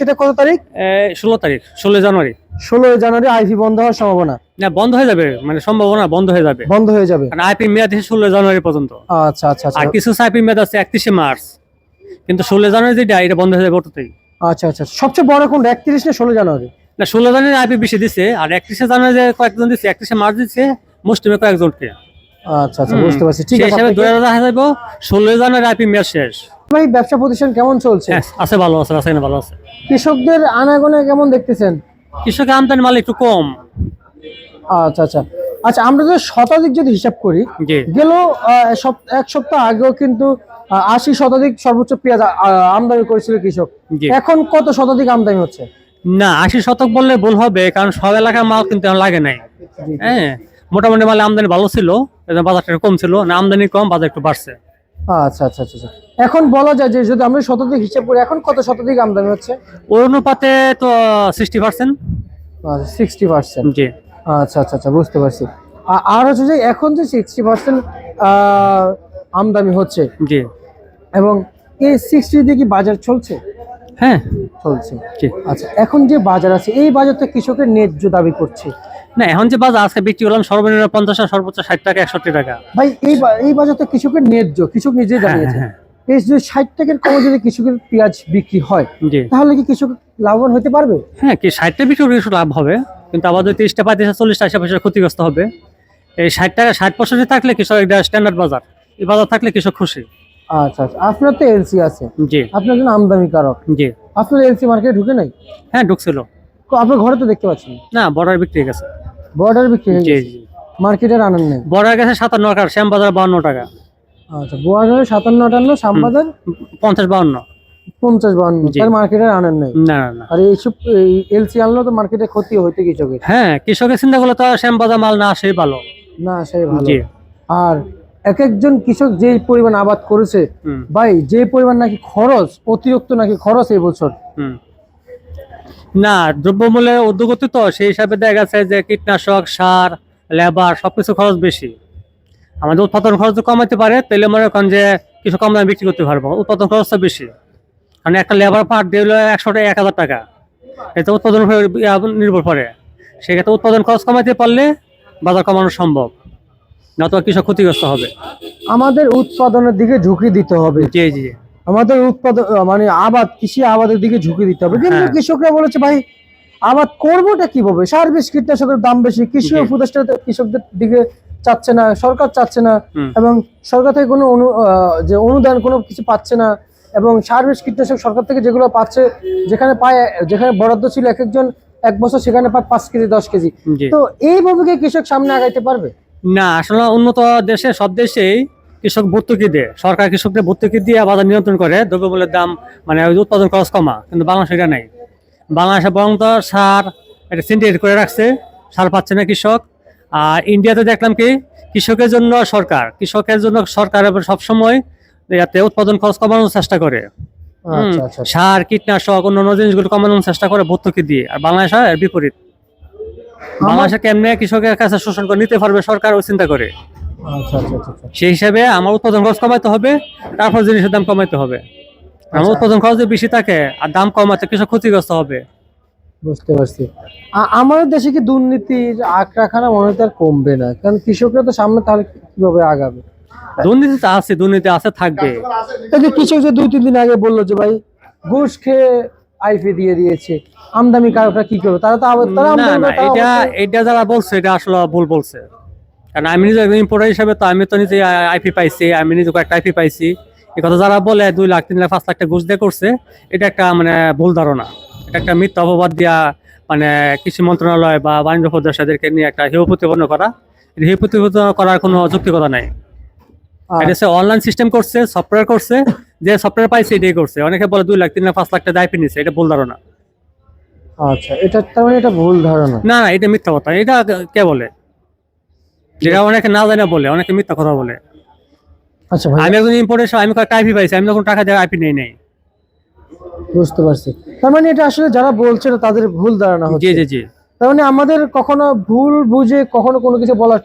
সেটা কত তারিখ? ষোলো তারিখ ষোলো জানুয়ারি। ষোলো জানুয়ারি আইপি বন্ধ হওয়ার সম্ভাবনা? না বন্ধ হয়ে যাবে মানে সম্ভাবনা বন্ধ হয়ে যাবে। বন্ধ হয়ে যাবে। আইপি মেয়াদ ষোলো জানুয়ারি পর্যন্ত। আচ্ছা আচ্ছা আচ্ছা। আর কিছু আইপি মেয়াদ আছে একত্রিশে মার্চ। কিন্তু ষোলো জানুয়ারি যেটা এটা বন্ধ হয়ে যাবে ওটাতেই আচ্ছা আচ্ছা। সবচেয়ে বড় কোনটা একত্রিশ না ষোলো জানুয়ারি? না ষোলো জানুয়ারি আইপি বেশি দিচ্ছে আর একত্রিশে জানুয়ারি যে কয়েকজন দিচ্ছে একত্রিশে মার্চ দিচ্ছে মুসলিমে কয়েকজনকে। আচ্ছা আচ্ছা বুঝতে পারছি। ঠিক আছে হিসাবে দুই হাজার দেখা যাব ষোলো জানুয়ারি আইপি মেয়াদ শেষ। ভাই ব্যবসা প্রতিষ্ঠান কেমন চলছে? হ্যাঁ আছে ভালো আছে আছে ভালো আছে। কৃষকদের আনাগোনা কেমন দেখতেছেন? কৃষকের আমদানি মাল একটু কম। আচ্ছা আচ্ছা। আচ্ছা আমরা যদি শতাধিক যদি হিসাব করি গেল এক সপ্তাহ আগেও কিন্তু আশি শতাধিক সর্বোচ্চ পেঁয়াজ আমদানি করেছিল কৃষক। এখন কত শতাধিক আমদানি হচ্ছে? না আশি শতক বললে ভুল হবে কারণ সব এলাকার মাল কিন্তু লাগে নাই। হ্যাঁ মোটামুটি মালে আমদানি ভালো ছিল বাজারটা কম ছিল না আমদানি কম বাজার একটু বাড়ছে। আচ্ছা আচ্ছা আচ্ছা আচ্ছা। এখন বলা যায় যে যদি আমরা শতাধিক হিসাব করি এখন কত শতাধিক আমদানি হচ্ছে? ওই অনুপাতে তো সিক্সটি পার্সেন্ট সিক্সটি পার্সেন্ট জি। আচ্ছা আচ্ছা আচ্ছা বুঝতে পারছি। আর হচ্ছে যে এখন যে সিক্সটি পার্সেন্ট আমদানি হচ্ছে জি। এবং এই সিক্সটি দিয়ে কি বাজার চলছে? হ্যাঁ। চলছে। আচ্ছা এখন যে বাজার আছে এই বাজারটা কৃষকের ন্যায্য দাবি করছে। না এখন যে বাজার আজকে বিক্রি করলাম সর্বনিম্ন পঞ্চাশ সর্বোচ্চ ষাট টাকা একষট্টি টাকা। ভাই এই বা- এই বাজারটা কৃষকের ন্যায্য কৃষক নিজেই হ্যাঁ জানিয়েছে। হ্যাঁ এই যে ষাট টাকার কমে যদি কৃষকের পেঁয়াজ বিক্রি হয় তাহলে কি কৃষক লাভবান হতে পারবে? হ্যাঁ কি ষাটটা বিক্রি করে লাভ হবে কিন্তু যদি তিরিশটা পঁয়ত্রিশটা চল্লিশটা আশি পয়সা ক্ষতিগ্রস্ত হবে। এই ষাট টাকা ষাট পার্সেন্টে থাকলে কৃষক স্ট্যান্ডার্ড বাজার। এই বাজার থাকলে কৃষক খুশি। আচ্ছা আচ্ছা। আপনার তো এলসি আছে। জি। আপনার জন্য আমদানিকারক। জি। আপনার এলসি মার্কেটে ঢুকে নাই? হ্যাঁ ঢুকছিল। তো আপনার ঘরে তো দেখতে পাচ্ছেন? না বর্ডার বিক্রি হয়ে গেছে। বর্ডার বিক্রি হয়ে জি গেছে? জি। মার্কেটের আনন্দ নেই? বর্ডার গেছে সাতান্ন টাকা শ্যাম বাজার বাউন্ন টাকা। আচ্ছা বর্ডারে সাতান্ন আটান্ন শ্যামবাজার পঞ্চাশ বাউন্ন। পঞ্চাশ। তার মার্কেটের আনন্দ নেই? না না না। আর এইসব এলসি তো মার্কেটে ক্ষতি হইতে কৃষকের। হ্যাঁ কৃষকের চিন্তা করলে তো মাল না আসেই ভালো। না সেই ভালো। আর এক একজন কৃষক যে পরিমাণ আবাদ করেছে ভাই যে পরিমাণ নাকি খরচ অতিরিক্ত নাকি খরচ এই বছর হুম। না দ্রব্যমূল্যের উদ্যোগতি তো সেই হিসাবে দেখা গেছে যে কীটনাশক সার লেবার সবকিছু খরচ বেশি। আমাদের উৎপাদন খরচ কমাতে পারে তাহলে মনে করেন যে কিছু কম দামে বিক্রি করতে পারব উৎপাদন খরচটা বেশি। কারণ একটা লেবার পার দিয়ে হলো একশো টাকা এক হাজার টাকা। এটা উৎপাদন নির্ভর করে। সেক্ষেত্রে উৎপাদন খরচ কমাতে পারলে বাজার কমানো সম্ভব নতুবা কৃষক ক্ষতিগ্রস্ত হবে। আমাদের উৎপাদনের দিকে ঝুঁকি দিতে হবে। জি জি। আমাদের উৎপাদন মানে আবাদ কৃষি আবাদের দিকে ঝুঁকি দিতে হবে। কিন্তু হ্যাঁ। কৃষকরা বলেছে ভাই আবাদ করবোটা কীভাবে? সার বিষ কীটনাশকের দাম বেশি কৃষি উপদেষ্টা কৃষকদের দিকে চাচ্ছে না সরকার চাচ্ছে না এবং সরকার থেকে কোনো অনু যে অনুদান কোনো কিছু পাচ্ছে না এবং সার বিষ কীটনাশক সরকার থেকে যেগুলো পাচ্ছে যেখানে পায় যেখানে বরাদ্দ ছিল এক একজন এক বছর সেখানে পায় পাঁচ কেজি দশ কেজি। তো এইভাবে কি কৃষক সামনে আগাইতে পারবে? না আসলে উন্নত দেশে সব দেশেই কৃষক ভর্তুকি দেয় সরকার কৃষকদের ভর্তুকি দিয়ে বাজার নিয়ন্ত্রণ করে দ্রব্যমূল্যের দাম মানে উৎপাদন খরচ কমা কিন্তু বাংলাদেশে এটা নেই। বাংলাদেশে বরং তো সার এটা সিন্ডিকেট করে রাখছে সার পাচ্ছে না কৃষক। আর ইন্ডিয়াতে দেখলাম কি কৃষকের জন্য সরকার কৃষকের জন্য সরকার সবসময় যাতে উৎপাদন খরচ কমানোর চেষ্টা করে। হুম, আচ্ছা আচ্ছা। সার কীটনাশক অন্যান্য জিনিসগুলো কমানোর চেষ্টা করে ভর্তুকি দিয়ে। আর বাংলাদেশ এর বিপরীত। বাংলাদেশে কেমনে কৃষকের কাছে শোষণ করে নিতে পারবে সরকার ও চিন্তা করে। আচ্ছা আচ্ছা আচ্ছা। সেই হিসাবে আমার উৎপাদন খরচ কমাইতে হবে তারপর জিনিসের দাম কমাইতে হবে। আমার। উৎপাদন খরচ বেশি থাকে আর দাম কমাতে কৃষক ক্ষতিগ্রস্ত হবে। বুঝতে পারছি। আমাদের দেশে কি দুর্নীতির আঁকড়াখানা মনে হয় কমবে না? কারণ কৃষকরা তো সামনে তাহলে কীভাবে আগাবে? দুর্নীতি তো আছে দুর্নীতি আছে থাকবে। কৃষক যে দুই তিন দিন আগে বলল যে ভাই ঘুষ খেয়ে আইপি দিয়ে দিয়েছে আমদানি কারকরা কি করবে? তারা তো তারা এটা এটা যারা বলছে এটা আসলে ভুল বলছে। কারণ আমি নিজে একজন ইম্পোর্টার হিসাবে তো আমি তো নিজে আইপি পাইছি আমি নিজে একটা আইপি পাইছি। এই কথা যারা বলে দুই লাখ তিন লাখ পাঁচ লাখ টাকা ঘুষ দিয়ে করছে এটা একটা মানে ভুল ধারণা। এটা একটা মিথ্যা অপবাদ দিয়া মানে কৃষি মন্ত্রণালয় বা বাণিজ্য প্রদেশাদেরকে নিয়ে একটা হেয় প্রতিপন্ন করা। হেয় প্রতিপন্ন করার কোনো যৌক্তিকতা নাই। এটা অনলাইন সিস্টেম করছে সফটওয়্যার করছে যে সফটওয়্যার পাইছে এটাই করছে। অনেকে বলে দুই লাখ তিন লাখ পাঁচ লাখ টাকা আইপি নিচ্ছে এটা ভুল ধারণা। আচ্ছা এটা তার মানে এটা ভুল ধারণা। না না এটা মিথ্যা কথা। এটা কে বলে? যেটা অনেকে না জানে বলে অনেকে মিথ্যা কথা বলে। আচ্ছা ভাই। আমি একজন ইম্পোর্টের আমি কয়েকটা আইপি পাইছি? আমি তখন টাকা দিয়ে আইপি নেই নেই। বুঝতে পারছি। তার মানে এটা আসলে যারা বলছে তাদের ভুল ধারণা জি হচ্ছে। জি জি। তার মানে আমাদের কখনো ভুল বুঝে কখনো কোনো কিছু বলা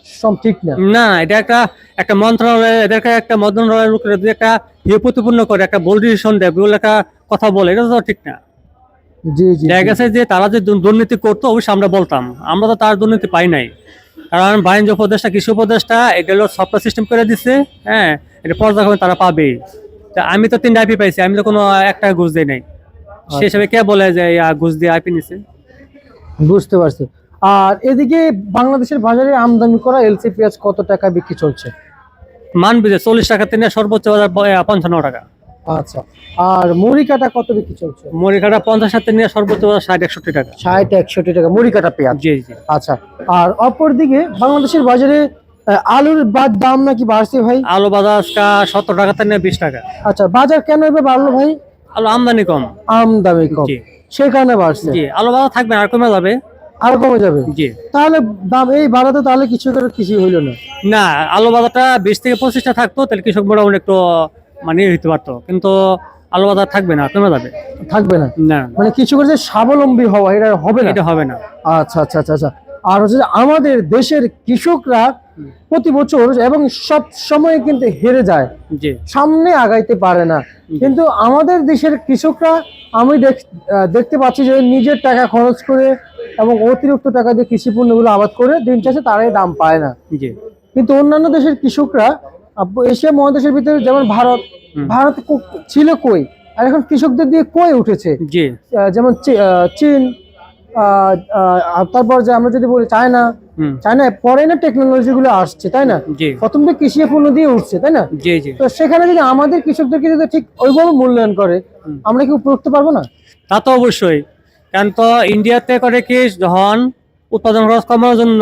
ঠিক না। না এটা একটা একটা মন্ত্রণালয় এদেরকে একটা মন্ত্রণালয়ের লোকেরা যদি একটা হিপতিপূর্ণ করে একটা বোল ডিসিশন দেয় বলে একটা কথা বলে এটা তো ঠিক না। জি জি দেখা গেছে যে তারা যে দুর- দুর্নীতি করতো অবশ্যই আমরা বলতাম। আমরা তো তার দুর্নীতি পাই নাই। কারণ বাণিজ্য উপদেষ্টা কৃষি উপদেষ্টা এটা হলো সফটওয়্যার সিস্টেম করে দিছে হ্যাঁ এটা পর্যায়ক্রমে তারা পাবেই। তা আমি তো তিনটা আইপি পাইছি আমি তো কোনো একটা ঘুষ দিই নাই। সে হিসাবে কে বলে যে ঘুষ দিয়ে আইপি নিছে? বুঝতে পারছি। আর এদিকে বাংলাদেশের বাজারে আমদানি করা এলসি পেঁয়াজ কত টাকা বিক্রি চলছে? মান যে চল্লিশ টাকা থেকে সর্বোচ্চ বাজার পঞ্চান্ন টাকা। আচ্ছা। আর মুড়ি কাটা কত বিক্রি চলছে? মুড়ি কাটা পঞ্চাশ হাতে নিয়ে সর্বোচ্চ ষাট একষট্টি টাকা। ষাট একষট্টি টাকা মুড়ি কাটা পেঁয়াজ? জি জি। আচ্ছা। আর অপরদিকে বাংলাদেশের বাজারে আলুর বাদ দাম নাকি বাড়ছে ভাই? আলু বাজার সত্তর টাকা থেকে বিশ টাকা। আচ্ছা বাজার কেন এবার বাড়লো ভাই? আলু আমদানি কম। আমদামি কম। সেই কারণে বাড়ছে। জি আলু বাজার থাকবে না, আর কমে যাবে। আর কমে যাবে? জি। তাহলে দাম এই বাড়াতে তাহলে কিছু করে কিছু হইল না। না আলু বাজারটা বিশ থেকে পঁচিশটা থাকতো তাহলে কৃষক মোটামুটি একটু মানে হইতে পারতো। কিন্তু আলু বাজার থাকবে না কমে যাবে। থাকবে না? না। মানে কিছু করে যে স্বাবলম্বী হওয়া এটা হবে না? এটা হবে না। আচ্ছা আচ্ছা আচ্ছা আচ্ছা। আর হচ্ছে আমাদের দেশের কৃষকরা প্রতি বছর এবং সব সময় কিন্তু হেরে যায়। জি। সামনে আগাইতে পারে না। কিন্তু আমাদের দেশের কৃষকরা আমি দেখতে পাচ্ছি যে নিজের টাকা খরচ করে এবং অতিরিক্ত টাকা দিয়ে কৃষি পণ্যগুলো আবাদ করে দিন শেষে তারাই দাম পায় না। কিন্তু অন্যান্য দেশের কৃষকরা এশিয়া মহাদেশের ভিতরে যেমন ভারত ভারত ছিল কই? আর এখন কৃষকদের দিয়ে কই উঠেছে? যেমন চীন তারপর যে আমরা যদি বলি চায়না চায়নায় পরে না টেকনোলজি গুলো আসছে তাই না? প্রথম তো কৃষি পণ্য দিয়ে উঠছে তাই না? তো সেখানে যদি আমাদের কৃষকদেরকে যদি ঠিক ওইভাবে মূল্যায়ন করে আমরা কি উপরে উঠতে পারব না? তা তো অবশ্যই। কারণ তো ইন্ডিয়াতে করে কি যখন উৎপাদন খরচ কমানোর জন্য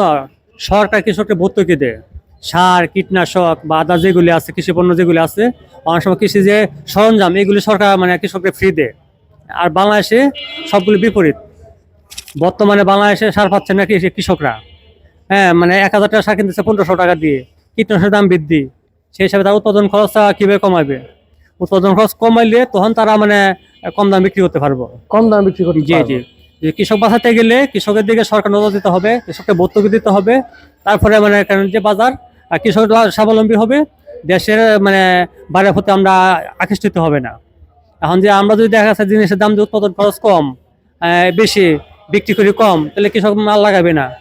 সরকার কৃষককে ভর্তুকি দেয়। সার কীটনাশক বা আদা যেগুলি আছে কৃষি পণ্য যেগুলি আছে অনেক সময় কৃষি যে সরঞ্জাম এগুলি সরকার মানে কৃষককে ফ্রি দেয়। আর বাংলাদেশে সবগুলি বিপরীত। বর্তমানে বাংলাদেশে সার পাচ্ছে না কৃষি কৃষকরা। হ্যাঁ মানে এক হাজার টাকা সার কিনতেছে পনেরোশো টাকা দিয়ে। কীটনাশকের দাম বৃদ্ধি। সেই হিসাবে তার উৎপাদন খরচটা কীভাবে কমাবে? উৎপাদন খরচ কমাইলে তখন তারা মানে কম দাম বিক্রি করতে পারব। কম দামে বিক্রি করতে জি জি। যে কৃষক বাঁচাতে গেলে কৃষকের দিকে সরকার নজর দিতে হবে কৃষককে ভর্তুকি দিতে হবে। তারপরে মানে কারণ যে বাজার আর কৃষক স্বাবলম্বী হবে দেশের মানে বাইরের প্রতি আমরা আকৃষ্টিত হবে না। এখন যে আমরা যদি দেখা যাচ্ছে জিনিসের দাম যে উৎপাদন খরচ কম আহ, বেশি বিক্রি করি কম তাহলে কৃষক মাল লাগাবে না।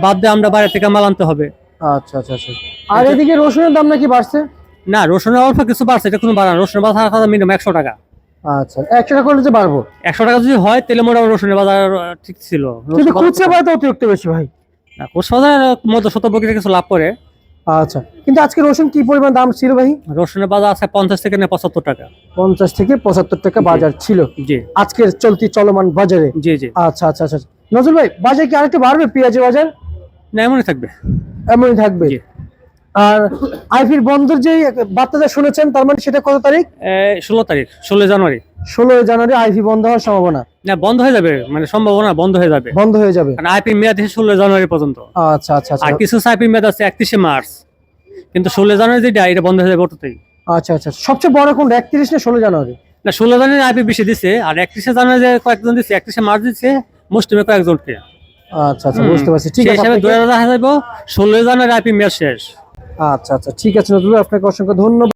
বাদ দিয়ে আমরা বাইরে থেকে মাল আনতে হবে। আচ্ছা আচ্ছা আচ্ছা। আর এদিকে রসুনের দাম নাকি বাড়ছে? না রসুনের অল্প কিছু বাড়ছে এটা কোনো বাড়া না। রসুনের বাজার মিনিমাম একশো টাকা। আচ্ছা একশো টাকা করলে যে বাড়বো? একশো টাকা যদি হয় তাহলে মোটামুটি রসুনের বাজার ঠিক ছিল। বাজার- খুচরা বাড়াতে অতিরিক্ত বেশি ভাই। না কোষ বাজার কিছু লাভ করে। আচ্ছা কিন্তু আজকে রসুন কি পরিমাণ দাম ছিল ভাই? রসুনের বাজার আছে পঞ্চাশ থেকে পঁচাত্তর টাকা। পঞ্চাশ থেকে পঁচাত্তর টাকা বাজার ছিল। জি। আজকের চলতি চলমান বাজারে? জি জি। আচ্ছা আচ্ছা আচ্ছা নজরুল ভাই বাজার কি আরেকটু বাড়বে পেঁয়াজের বাজার? না এমনই থাকবে। এমনই থাকবে। আর আইফির বন্ধের যে বার্তাটা শুনেছেন তার মানে সেটা কত তারিখ? ষোলো তারিখ ষোলো জানুয়ারি। ষোলোই জানুয়ারি আইফি বন্ধ হওয়ার সম্ভাবনা? না বন্ধ হয়ে যাবে মানে সম্ভাবনা বন্ধ হয়ে যাবে। বন্ধ হয়ে যাবে। কারণ আইপি মেয়াদ ষোলো জানুয়ারি পর্যন্ত। আচ্ছা আচ্ছা আচ্ছা। আর কিছু আইপি মেয়াদ আছে একত্রিশে মার্চ। কিন্তু ষোলো জানুয়ারি যেটা এটা বন্ধ হয়ে যাবে ওটাতেই আচ্ছা আচ্ছা। সবচেয়ে বড় কোন একত্রিশ না ষোলো জানুয়ারি? না ষোলো জানুয়ারি আইপি বেশি দিচ্ছে আর একত্রিশে জানুয়ারি যে কয়েকজন দিচ্ছে একত্রিশে মার্চ দিচ্ছে মুসলিমে কয়েকজনকে। আচ্ছা আচ্ছা বুঝতে পারছি। ঠিক আছে দু হাজার দেখা যাব ষোলো জানুয়ারি আইপি মেয়াদ শেষ। আচ্ছা আচ্ছা ঠিক আছে নজরুল আপনাকে অসংখ্য ধন্যবাদ।